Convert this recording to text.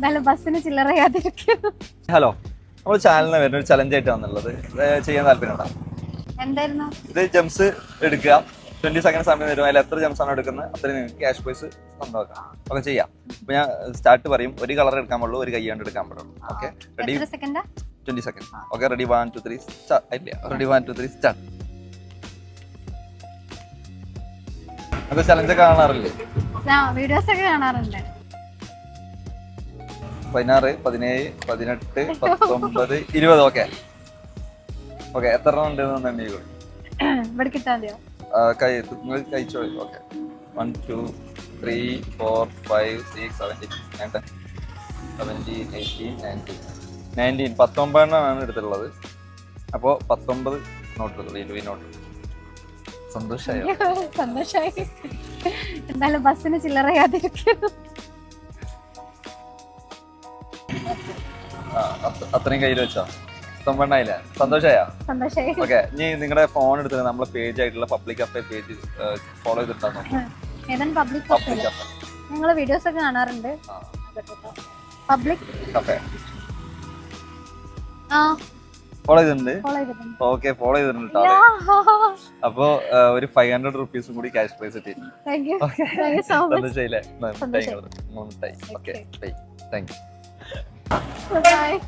എന്തായാലും ബസ്സിന് ചില്ലറയാതിരിക്കും ഹലോ നമ്മൾ ചാനലിന് വരുന്ന ഒരു ചലഞ്ച് ആയിട്ട് വന്നുള്ളത് ചെയ്യാൻ താല്പര്യം എന്തായിരുന്നു? ഇത് ജംസ് എടുക്കുക. ട്വന്റി സെക്കൻഡ് സമയം വരും. അതിൽ എത്ര ജംസ് ആണ് എടുക്കുന്നത്? അത്രയും നിങ്ങൾക്ക് ക്യാഷ് പ്രൈസ് സ്വന്തമാക്കാം. അപ്പൊ ചെയ്യാം. അപ്പൊ ഞാൻ സ്റ്റാർട്ട് പറയും. ഒരു കളർ എടുക്കാൻ പാടുള്ളൂ ഒരു കൈ കൊണ്ട് എടുക്കാൻ പാടുള്ളൂ. Okay ready twenty second okay ready one two three ഇല്ല. Ready one two three start അത് ചലഞ്ച് കാണാറില്ലേ? വീഡിയോസ് ഒക്കെ കാണാറുണ്ട്. പതിനാറ് പതിനേഴ് പതിനെട്ട് പത്തൊമ്പത് ഇരുപത്. ഓക്കെ. ഓക്കെ എത്ര എണ്ണം ഉണ്ട് എന്നുണ്ടെങ്കിൽ ഇവിടെ കൈ നിങ്ങൾ കഴിച്ചോ okay. One two three four five six seventeen nine ten seventeen eighteen nineteen nineteen പത്തൊമ്പതെണ്ണമാണ് എടുത്തിട്ടുള്ളത്. അപ്പോൾ പത്തൊമ്പത് നോട്ട് എടുത്തുള്ളൂ ഇരുപത് നോട്ട് സന്തോഷായി? സന്തോഷമായി എന്തായാലും ബസ്സിന് ചില്ലറയാതിരിക്കുന്നു അത്രയും കയ്യിൽ വെച്ചോ? പത്തൊമ്പതെണ്ണായില്ലേ സന്തോഷമായോ സന്തോഷമായി ഓക്കെ ഇനി നിങ്ങളുടെ ഫോൺ എടുത്തിട്ട് നമ്മളെ പേജ് ആയിട്ടുള്ള പബ്ലിക് അഫേ പേജ് ഫോളോ ചെയ്തിട്ടുണ്ടോ പബ്ലിക് പബ്ലിക് അഫേ ഞങ്ങൾ വീഡിയോസ് ഒക്കെ കാണാറുണ്ട്. പബ്ലിക് അഫയർ ആ. ഫോളോ ചെയ്തിട്ടുണ്ട്? ഓക്കെ ഫോളോ ചെയ്തിട്ടുണ്ട് അപ്പോ ഒരു ഫൈവ് ഹൺഡ്രഡ് റുപ്പീസും കൂടി ക്യാഷ് പ്രൈസ് കിട്ടി. Thank you thank so much സന്തോഷമായില്ലേ സന്തോഷായി. മൂന്ന് tie okay thank you Bye.